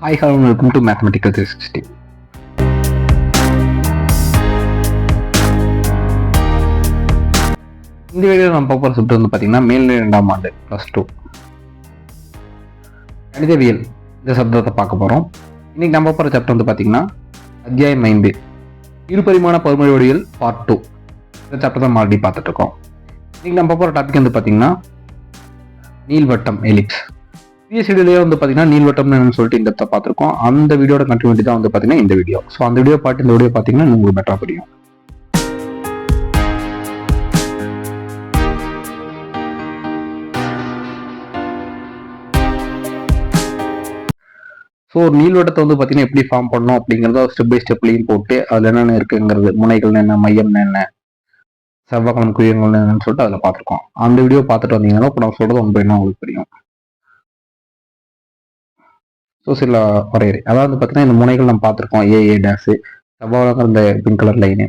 Hi hello welcome to mathematical three sixty இந்த video நம்ம பார்க்க போகிற சப்ஜெக்ட் வந்து பார்த்தீங்கன்னா மேல்நிலை ரெண்டாம் ஆண்டு ப்ளஸ் டூ கணிதவியல் இந்த சப்தத்தை பார்க்க போகிறோம் இன்னைக்கு நம்ம போகிற சாப்டர் வந்து பார்த்தீங்கன்னா அத்தியாயம் ஐந்து இருபரிமாண பருமொழி வடிவில் பார்ட் டூ இந்த சாப்டர் தான் மறுபடியும் பார்த்துட்ருக்கோம் இன்றைக்கி நம்ம போகிற டாபிக் வந்து பார்த்தீங்கன்னா நீள்வட்டம் எலிப்ஸ் பிஎஸ்சிடிலேயே வந்து பார்த்தீங்கன்னா நீள்வட்டம்னு என்னன்னு சொல்லிட்டு இந்த இடத்த பார்த்துருக்கோம். அந்த வீடியோட கண்டினியூட்டி தான் வந்து பார்த்தீங்கன்னா இந்த வீடியோ. ஸோ அந்த வீடியோ பாட்டு இந்த வீடியோ பார்த்தீங்கன்னா உங்களுக்கு பெட்டராக புரியும். ஸோ ஒரு நீள்வட்டத்தை வந்து பார்த்தீங்கன்னா எப்படி ஃபார்ம் பண்ணணும் அப்படிங்கிறத ஸ்டெப் பை ஸ்டெப்லையும் போட்டு அதில் என்னென்ன இருக்குங்கிறது முனைகள் என்ன மையம் என்ன செவ்வாய்க்கிழமை குயங்கள் என்னன்னு சொல்லிட்டு அதில் பார்த்துருக்கோம். அந்த வீடியோ பார்த்துட்டு வந்தீங்கன்னா இப்போ நான் சொல்கிறது ஒன்று என்ன உங்களுக்கு புரியும். ஸோ சில வரையறை. அதாவது பார்த்தீங்கன்னா இந்த முனைகள் நம்ம பார்த்துருக்கோம். ஏஏ டேஸு செவ்வாய்க்கிழமை இந்த பிங்க் கலர் லைனு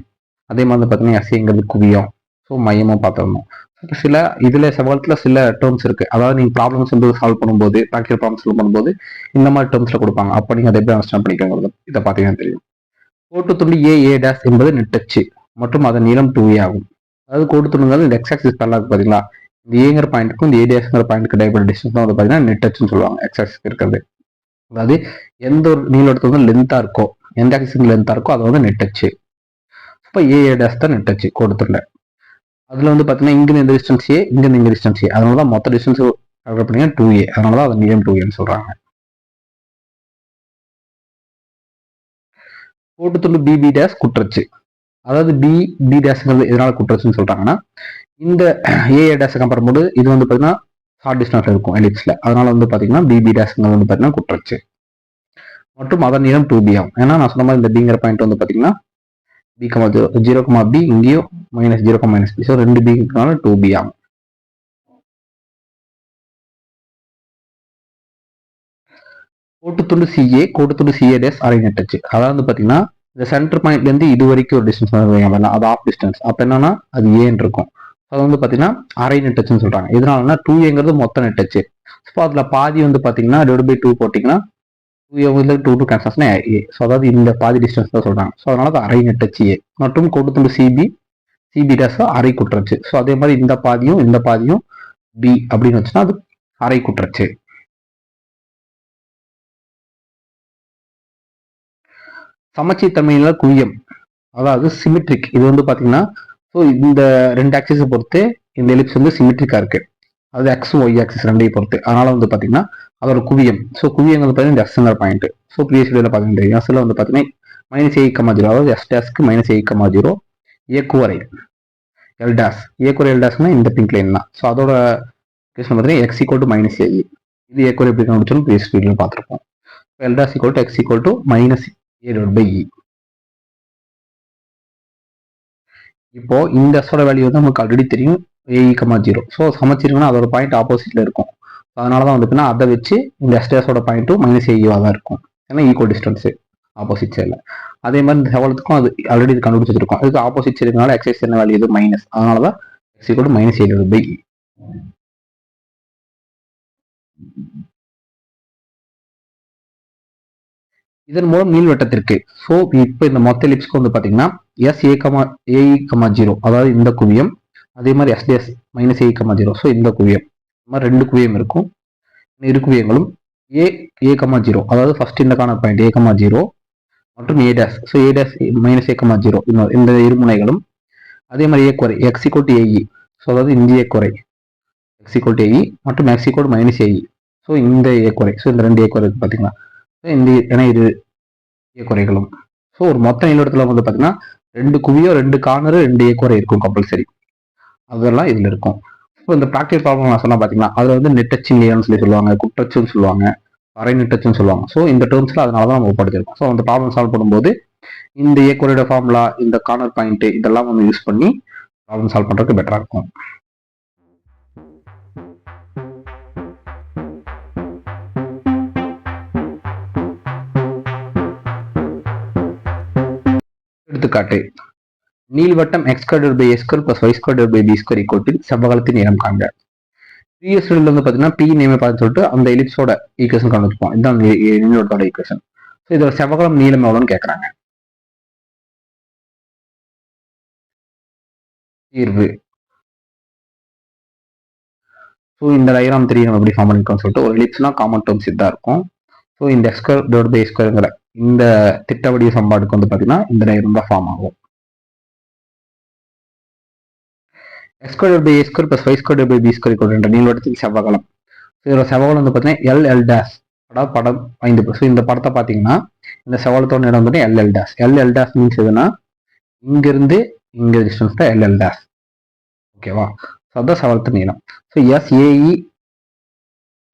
அதே மாதிரி வந்து பார்த்தீங்கன்னா எஸ்ஏங்கிறது குவியம். ஸோ மையமாக பார்த்துருந்தோம். சில இதில் செவ்வாய்க்கில் சில டேர்ம்ஸ் இருக்குது அதாவது நீங்கள் ப்ராப்ளம்ஸ் வந்து சால்வ் பண்ணும்போது ப்ராக்டிகல் ப்ராப்ளம் சால்வ் பண்ணும்போது இந்த மாதிரி டேர்ம்ஸில் கொடுப்பாங்க. அப்போ நீங்கள் அதை எப்படி அண்டர்ஸ்டாண்ட் பண்ணிக்கோங்கிறது இதை பார்த்தீங்கன்னா தெரியும். கோட்டு துண்டு ஏ ஏ டேஸ் என்பது நெட்டச்சு மற்றும் அதன் நீளம் டூ ஏ ஆகும். அதாவது கோட்டு துண்டுங்கிறது இந்த எக்ஸ் ஸ்பெல்லாக பேரலாக பார்த்தீங்களா இந்த ஏங்கிற பாயிண்ட்டுக்கும் இந்த ஏடிஎஸ்ங்கிற பாயிண்ட்டுக்கு டைபர் டிஸ்டன்ஸ் தான் வந்து பார்த்தீங்கன்னா நெட்டச்சுன்னு சொல்லுவாங்க எக்ஸ் இருக்கிறது. அதாவது எந்த ஒரு நீளத்து வந்து லென்த்தாக இருக்கோ எந்த ஆக்சிஸ் லென்த்தாக இருக்கோ அது வந்து நெட்டச்சு இப்போ ஏ டேஸ் தான் நெட்டச்சு கொடுத்துருந்தேன். அதில் வந்து பார்த்தீங்கன்னா இங்கே இந்த டிஸ்டன்ஸ் ஏ இங்கே இந்த டிஸ்டன்ஸ் ஏ அதனால தான் மொத்த டிஸ்டன்ஸ் கல்குலேட் பண்ணிங்க டூ ஏ அதனால தான் அது நியம் டூ ஏன்னு சொல்கிறாங்க கோட்டு பிபி டேஸ் குற்றச்சு அதாவது பி பி டேஸ்ங்கிறது எதனால குற்றச்சுன்னு சொல்றாங்கன்னா இந்த ஏஏ டேஸ் கம்பேர் பண்ணும்போது இது வந்து பார்த்தீங்கன்னா ஷார்ட் டிஸ்டன்ஸ்ல இருக்கும் எலிப்ஸில் அதனால் வந்து பார்த்தீங்கன்னா பிபி டேஸ்ங்கிறது வந்து பார்த்தீங்கன்னா குற்றச்சு. மற்றும் அதன் நீளம் டூ பி ஆகும். ஏன்னா நான் சொன்ன மாதிரி இந்த பிங்கிற பாயிண்ட் வந்து பார்த்தீங்கன்னா b comma zero zero comma b இங்கேயும் minus zero comma minus b so ரெண்டு பினால டூ பி ஆகும். கோட்டுத்துண்டு சிஏ கோட்டுத்துண்டு சிஏ டேஸ் அரை நெட்டச்சு அதாவது பார்த்தீங்கன்னா இந்த சென்டர் பாயிண்ட்லேருந்து இது வரைக்கும் ஒரு டிஸ்டன்ஸ் வந்து அது ஆஃப் டிஸ்டன்ஸ் அப்போ என்னன்னா அது ஏன்னு இருக்கும். அது வந்து பார்த்தீங்கன்னா அரை நெட்டச்சுன்னு சொல்கிறாங்க இதனாலனா டூ ஏங்கிறது மொத்த நெட்டச்சு ஸோ அதில் பாதி வந்து பார்த்தீங்கன்னா டிவைட் பை டூ போட்டிங்கன்னா டூ ஏ வந்து டூ டூ கேன்சல்ஸ்னா ஏ ஸோ அதாவது இந்த பாதி டிஸ்டன்ஸ் தான் சொல்கிறாங்க ஸோ அதனால அது அரை நெட்டச்சு ஏ மற்றும் கோட்டுத்துண்டு சிபி சிபி டேஸ் அரை குற்றச்சு. ஸோ அதே மாதிரி இந்த பாதியும் இந்த பாதியும் பி அப்படின்னு வச்சுன்னா அது அரை குற்றச்சு. சமச்சீர் தன்மையில குவியம். அதாவது சிமெட்ரிக் இது வந்து பார்த்தீங்கன்னா ஸோ இந்த ரெண்டு ஆக்சிஸை பொறுத்து இந்த எலிப்ஸ் வந்து சிமெட்ரிக்காக இருக்கு. அது எக்ஸும் ஒய் ஆக்சிஸ் ரெண்டையும் பொறுத்து. அதனால வந்து பார்த்தீங்கன்னா அதோட குவியம். ஸோ குவியங்கள் பார்த்தீங்கன்னா இந்த எக்ஸ்ங்கிற பாயிண்ட் ஸோ ப்ரீவியஸ் வீடியோவில் பார்த்தீங்கன்னா எஸ்ல வந்து பார்த்தீங்கன்னா மைனஸ் எயிட் கமா ஜீரோ அதாவது எஸ் டேஸ்க்கு மைனஸ் எயிட் கமா ஜீரோ ஏக்குவரை எல் டேஸ் ஏக்குவரை எல் டேஸ்னா இந்த பிங்க் லைன் தான். ஸோ அதோட கேஸ் பார்த்தீங்கன்னா x equal to minus a e இது ஏக்குவரை எப்படி கண்டுபிடிச்சோம் ப்ரீவியஸ் வீடியோவில் பார்த்துருப்போம். L dash equal to x equal to minus a dot by e இப்போ இந்த எஸ்ஸோட வேல்யூ வந்து நமக்கு ஆல்ரெடி தெரியும். A e comma zero so சமச்சீருங்கன்னா அதோட பாயிண்ட் ஆப்போசிட்ல இருக்கும். அதனால தான் வந்து அதை வச்சு இந்த எஸ்டேஸோட பாயிண்ட்டும் மைனஸ் ஏஇவாக தான் இருக்கும். ஏன்னா ஈக்குவல் டிஸ்டன்ஸ் ஆப்போசிட் சைடில் அதே மாதிரி இந்த செவலத்துக்கும் அது ஆல்ரெடி இது கண்டுபிடிச்சி வச்சிருக்கோம் அதுக்கு ஆப்போசிட் சைடுனால எக்ஸைஸ் என்ன வேல்யூ இது மைனஸ் அதனால தான் எக்ஸ் ஈக்குவல் மைனஸ் ஏழு பை இதன் மூலம் நீள்வட்டத்திற்கு. ஸோ இப்போ இந்த மொத்த லிப்ஸ்க்கு வந்து பார்த்தீங்கன்னா S a comma a e comma zero அதாவது இந்த குவியம். அதே மாதிரி SDS minus a e comma zero so இந்த குவியம். இந்த மாதிரி ரெண்டு குவியம் இருக்கும். இரு குவியங்களும். ஏ ஏ கமா ஜீரோ அதாவது ஃபர்ஸ்ட் இந்த காண பாயிண்ட் ஏ கமா ஜீரோ மற்றும் a dash so a dash minus a comma zero இந்த இருமுனைகளும் அதே மாதிரி ஏ குறை. X equal to a e so அதாவது இந்த ஏ குறை. X equal to a e மற்றும் x equal minus a e so இந்த ஏ குறை. ஸோ இந்த ரெண்டு ஏ குறை பார்த்தீங்கன்னா ஸோ இந்த ஏன்னா இரு ஏ குறைகளும். ஸோ ஒரு மொத்த நிலவரத்தில் வந்து பார்த்தீங்கன்னா ரெண்டு குவியோ ரெண்டு கார்னரு ரெண்டு ஏக்கோரை இருக்கும் கம்பல்சரி அதெல்லாம் இதில் இருக்கும். இப்போ இந்த ப்ராக்டிஸ் ப்ராப்ளம் நான் சொன்னால் பார்த்தீங்கன்னா அதில் வந்து நெட்டச்சிங் லேயர்னு சொல்லி சொல்லுவாங்க குற்றச்சுன்னு சொல்லுவாங்க அரை நெட்டச்சுன்னு சொல்லுவாங்க. ஸோ இந்த டேர்ம்ஸில் அதனால தான் நம்ம படிச்சிருக்கோம் ஸோ அந்த ப்ராப்ளம் சால்வ் பண்ணும்போது இந்த ஏ ஃபார்முலா இந்த கார்னர் பாயிண்ட்டு இதெல்லாம் வந்து யூஸ் பண்ணி ப்ராப்ளம் சால்வ் பண்ணுறதுக்கு பெட்டராக இருக்கும். எடுத்துக்காட்டு. நீள்வட்டம் x square by s square plus y square by b square equal செவ்வகலத்தின் நீளம் காண்க. ப்ரீவியஸ் வந்து பார்த்தீங்கன்னா பி நேமே பார்த்து சொல்லிட்டு அந்த எலிப்ஸோட ஈக்குவேஷன் கொண்டு வச்சுப்போம் இதுதான் நீளத்தோட ஈக்குவேஷன் ஸோ இதோட செவ்வகலம் நீளம் எவ்வளோன்னு கேட்குறாங்க தீர்வு. ஸோ இந்த டயராம் தெரியும் நம்ம எப்படி ஃபார்ம் பண்ணிக்கோன்னு சொல்லிட்டு ஒரு எலிப்ஸ்னா காமன் டேர்ம்ஸ் இதாக இருக்கும். ஸோ இந்த எக்ஸ்கொயர் டோட் பை எக்ஸ்கொயருங்கிற இந்த திட்டவடிய சம்பாடுக்கு வந்து பார்த்தீங்கன்னா இந்த டயக்ராம் தான் ஃபார்ம் ஆகும். X square by a plus five square by b square கொண்டு நீளத்துக்கு செவ்வகலம் ஸோ இதோட செவ்வகலம் வந்து பார்த்தீங்கன்னா எல் எல் டேஸ் அதாவது படம் ஐந்து. ஸோ இந்த படத்தை பார்த்தீங்கன்னா இந்த செவ்வளத்தோட இடம் வந்து L L dash L L dash means எதுனா இங்கிருந்து இங்க டிஸ்டன்ஸ் தான் எல் எல் டேஸ் ஓகேவா ஸோ அதான் செவ்வளத்து நீளம். ஸோ எஸ் ஏஇ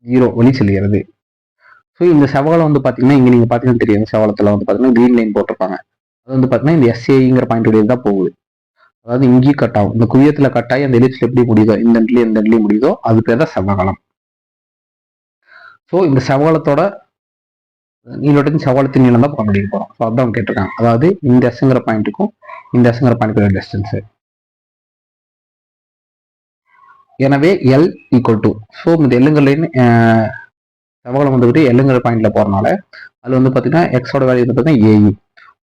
ஜீரோ வழி செல்கிறது. ஸோ இந்த செவலம் வந்து பார்த்தீங்கன்னா இங்கே நீங்கள் பார்த்தீங்கன்னா தெரியும். செவலத்தில் வந்து பார்த்தீங்கன்னா க்ரீன் லைன் போட்டிருப்பாங்க. அது வந்து பார்த்தீங்கன்னா இந்த எஸ்ஏங்கிற பாயிண்ட் உடைய தான் போகுது. அதாவது இங்கேயும் கட் ஆகும். இந்த குவியத்தில் கட் ஆகி அந்த எலிப்ஸ்ல எப்படி முடியுதோ இந்த இடத்துலையும் இந்த இடத்துலையும் முடியுதோ அது பேர் தான் செவ்வகலம் ஸோ இந்த செவ்வகலத்தோட நீளத்தின் செவ்வகத்தின் நீளம் தான் கண்டுபிடிக்க போகிறோம் ஸோ அதான் கேட்டிருக்காங்க. அதாவது இந்த எஸ்ங்கிற பாயிண்ட்டுக்கும் இந்த எஸ்ங்கிற பாயிண்ட்டுக்கு டிஸ்டன்ஸு எனவே எல் ஈக்குவல் டு ஸோ இந்த எல்லுங்களின் செவ்வகலம் வந்துக்கிட்டு எல்லுங்கிற பாயிண்ட்ல போறனால அது வந்து பார்த்தீங்கன்னா எக்ஸோட வேல்யூ வந்து பார்த்தீங்கன்னா ஏஇ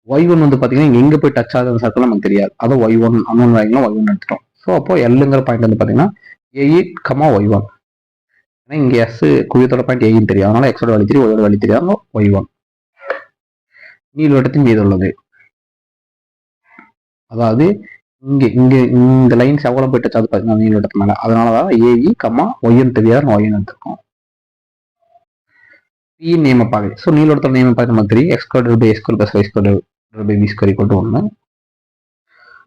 ஒய் ஒன் வந்து பார்த்தீங்கன்னா இங்க எங்க போய் டச் ஆகுது சர்க்கிள் நமக்கு தெரியாது. அதை ஒய் ஒன் அன்னொன் வேல்யூலாம் ஒய் ஒன் எடுத்துட்டோம். ஸோ அப்போ எல்லுங்கிற பாயிண்ட் வந்து பார்த்தீங்கன்னா ஏஇ கமா ஒய் ஒன் ஏன்னா இங்க எஸ் குவியத்தோட பாயிண்ட் ஏன்னு தெரியும். அதனால எக்ஸோட வேல்யூ தெரியும் ஒயோட வேல்யூ தெரியாது ஒய் ஒன் நீள்வட்டத்தின் மீது உள்ளது. அதாவது இங்க இங்க இந்த லைன்ஸ் எவ்வளவு போயிட்டு அது பார்த்தீங்கன்னா நீள்வட்டத்து மேல. அதனாலதான் ஏஇ கம்மா ஒய்யன் தெரியாது ஒய்யன் எடுத்துருக்கோம். பி நியமப்பாகை ஸோ நீளோடத்தோட நியமப்பாகை நமக்கு தெரியும் x square by x square plus y square by b square equal to ஒன்று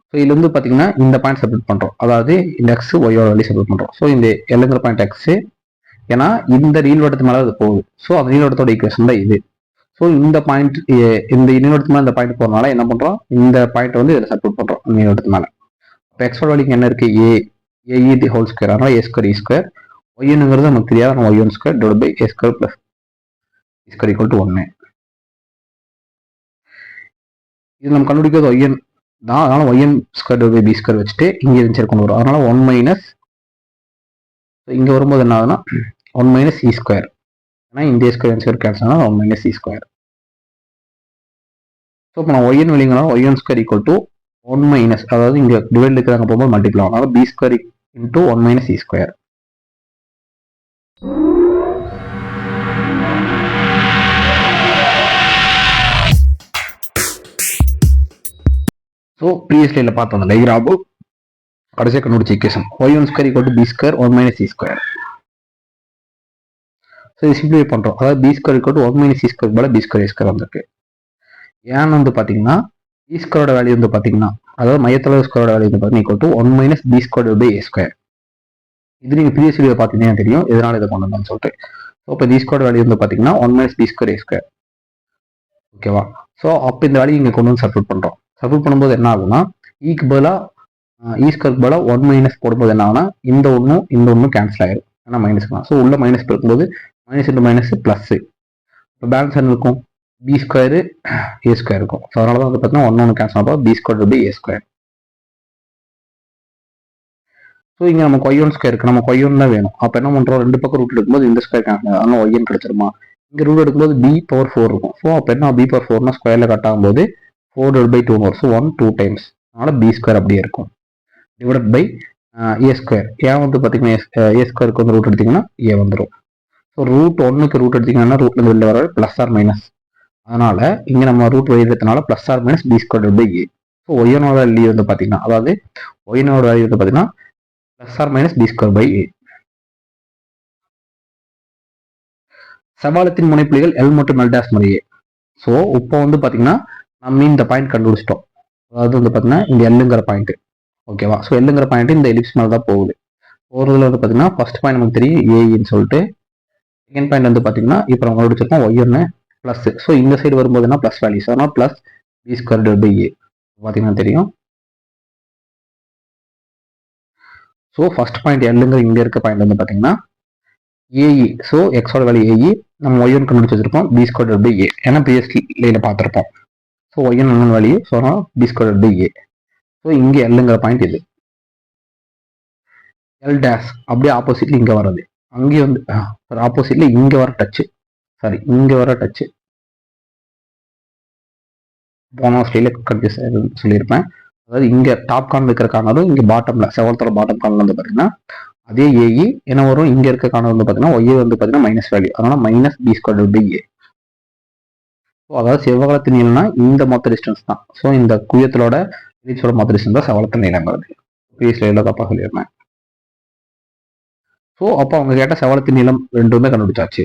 ஸோ இதுல வந்து பார்த்தீங்கன்னா இந்த பாயிண்ட் செப்பரேட் பண்ணுறோம் அதாவது இந்த எக்ஸ் ஒய்யோட வழி செப்பரேட் பண்ணுறோம் ஸோ இந்த எல்லுங்கிற பாயிண்ட் எக்ஸ் ஏன்னா இந்த நீள்வட்டத்து மேலே அது போகுது. ஸோ அந்த நீள்வட்டத்தோட ஈக்குவேஷன் தான் இது. ஸோ இந்த பாயிண்ட் இந்த நீள்வட்டத்து மேலே இந்த பாயிண்ட் போகிறனால என்ன பண்ணுறோம் இந்த பாயிண்ட் வந்து இதில் செப்பரேட் பண்ணுறோம் நீள்வட்டத்து மேலே. இப்போ எக்ஸோட வழிக்கு என்ன இருக்குது a a e the whole square அதனால் a square e e square ஒய்னுங்கிறது நமக்கு தெரியாது y square divide by a square plus square equal to ஒன்று இது நம்ம கண்டுபிடிக்கிறது ஒய்என் தான் அதனால y n square by b square வச்சுட்டு இங்கே இருந்துச்சு கொண்டு வரும். அதனால ஒன் மைனஸ் இங்கே வரும்போது என்ன ஆகுதுன்னா one minus e e square ஏன்னா இந்த ஸ்கொயர் ஸ்கொயர் கேன்சல் ஆனால் one minus e square so இப்போ நான் y n வெளிங்கனாலும் y n square equal to one minus அதாவது இங்கே டிவைட் இருக்கிறாங்க போகும்போது மல்டிப்ளை ஆகும். அதாவது b square into one minus e square so previous லைனில் பார்த்தோம் அந்த டைகிராபு கடைசியாக கண்டுபிடிச்ச equation y one square equal to b square one minus c square so இது சிம்பிளிஃபை பண்ணுறோம் அதாவது b square equal to one minus c square போல பி ஸ்கொயர் ஸ்கொயர் வந்திருக்கு. ஏன்னு வந்து பார்த்தீங்கன்னா பி e ஸ்கொயரோட வேல்யூ வந்து பார்த்தீங்கன்னா அதாவது மையத்தளவு ஸ்கொயரோட வேல்யூ வந்து பார்த்தீங்கன்னா equal to one minus b square by a square இது நீங்கள் ப்ரீவியஸ் வீடியோ பார்த்தீங்கன்னா தெரியும். இதனால் இதை கொண்டு சொல்லிட்டு. ஸோ இப்போ பி ஸ்கொயர் வேல்யூ வந்து பார்த்தீங்கன்னா one minus b square a square ஓகேவா ஸோ அப்போ இந்த வேல்யூ இங்கே கொண்டு வந்து சப்போர்ட் பண்ணுறோம் சப்ஸ்டியூட் பண்ணும்போது என்ன ஆகும்னா ஈக்கு பதிலாக ஈஸ்கருக்கு பதிலாக ஒன் மைனஸ் போடும்போது என்ன ஆகுனா இந்த ஒன்றும் இந்த ஒன்றும் கேன்சல் ஆயிடும் ஆனால் மைனஸ் ஸோ உள்ள மைனஸ் இருக்கும்போது மைனஸ் இன்ட்டு மைனஸ் ப்ளஸ்ஸு இப்போ பேலன்ஸ் என்ன இருக்கும்? பி ஸ்கொயரு ஏ ஸ்கொயர் இருக்கும். ஸோ அதனால தான் வந்து பார்த்தீங்கன்னா ஒன்று ஒன்று கேன்சல் ஆகும் b square by a square so இங்கே நம்ம கொய்யோன் ஸ்கொயர் இருக்குது நம்ம கொய்யோன் தான் வேணும். அப்போ என்ன பண்ணுறோம் ரெண்டு பக்கம் ரூட் எடுக்கும்போது இந்த ஸ்கொயர் கேன்சல் அதனால் ஒய்யன் கிடைச்சிருமா? இங்கே ரூட் எடுக்கும்போது பி பவர் ஃபோர் இருக்கும். ஸோ அப்போ என்ன? பி பவர் ஃபோர்னா ஸ்கொயரில் கட் ஆகும்போது ஃபோர் டிவைட் பை டூ வரும் ஸோ ஒன் டூ டைம்ஸ் அதனால் பி ஸ்கொயர் அப்படியே இருக்கும். டிவைட் பை ஏ ஸ்கொயர் ஏன் வந்து பார்த்தீங்கன்னா ஏ ஸ்கொயருக்கு வந்து ரூட் எடுத்திங்கன்னா ஏ வந்துடும் ஸோ ரூட் ஒன்றுக்கு ரூட் எடுத்தீங்கன்னா ரூட்ல வெளில வர ப்ளஸ் ஆர் மைனஸ் அதனால் இங்கே நம்ம root வெளியிடறதுனால plus or minus b square by a so ஒய்யனோட value வந்து பார்த்தீங்கன்னா அதாவது ஒய்யனோட வேல்யூ வந்து பார்த்தீங்கன்னா plus or minus b square by a சவாலத்தின் முனைப்புலிகள் எல் மற்றும் எல் டேஸ் முறையே. ஸோ இப்போ வந்து பார்த்தீங்கன்னா நம்ம இந்த பாயிண்ட் கண்டுபிடிச்சிட்டோம். அதாவது வந்து பார்த்தீங்கன்னா இந்த எல்லுங்கிற பாயிண்ட் ஓகேவா ஸோ எல்லுங்கிற பாயிண்ட் இந்த எலிப்ஸ் மேலே தான் போகுது. போகிறதுல வந்து பார்த்தீங்கன்னா ஃபர்ஸ்ட் பாயிண்ட் நமக்கு தெரியும் ஏஇன்னு சொல்லிட்டு. செகண்ட் பாயிண்ட் வந்து பார்த்தீங்கன்னா இப்போ நம்ம கண்டுபிடிச்சிருக்கோம் ஒய்யர்னு ப்ளஸ் ஸோ இந்த சைடு வரும்போது என்ன? ப்ளஸ் வேல்யூஸ் அதனால் plus b square by a பார்த்தீங்கன்னா தெரியும். ஸோ ஃபர்ஸ்ட் பாயிண்ட் எல்லுங்கிற இங்கே இருக்க பாயிண்ட் வந்து பார்த்தீங்கன்னா ஏஇ ஸோ எக்ஸோட வேல்யூ ஏஇ நம்ம ஒய் ஒன் வச்சிருப்போம் பி ஸ்கொயர் பை ஏ ஏன்னா பிஎஸ்டி லேயில் பார்த்துருப்போம். ஸோ ஒய்என் அண்ணன் value so b square by a so இங்கே எல்லுங்கிற பாயிண்ட் இது. எல் டேஷ் அப்படியே ஆப்போசிட்ல இங்கே வர்றது. அங்கே வந்து ஆப்போசிட்ல இங்கே வர டச்சு சாரி இங்கே வர டச்சு போன ஸ்டைல கன்ஃபியூஸ் சொல்லியிருப்பேன். அதாவது இங்கே டாப் கார்னர் இருக்கிற கார்னரும் இங்கே பாட்டமில் செவன்த்தோட பாட்டம் கார்னர் வந்து பார்த்தீங்கன்னா அதே ஏஇ என்ன வரும்? இங்கே இருக்க கார்னர் வந்து பார்த்தீங்கன்னா ஒய்ஏ வந்து பார்த்தீங்கன்னா மைனஸ் வேல்யூ அதனால minus b square by a so அதாவது செவ்வகலத்து நீளம்னா இந்த மொத்த டிஸ்டன்ஸ் தான். ஸோ இந்த குயத்தலோட எலிப்ஸோட மொத்த டிஸ்டன்ஸ் தான் செவ்வகத்தின் நீளங்கிறது ப்ரீவியஸ்ல எல்லாம் தப்பா சொல்லியிருந்தேன் ஸோ அப்போ அவங்க கேட்ட செவலத்தின் நீளம் ரெண்டுமே கண்டுபிடிச்சாச்சு.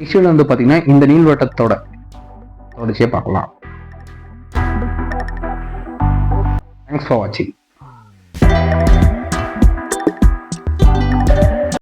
நெக்ஸ்ட் வந்து பார்த்தீங்கன்னா இந்த நீள்வட்டத்தோட தொடர்ச்சியை பார்க்கலாம். தேங்க்ஸ் ஃபார் வாட்சிங்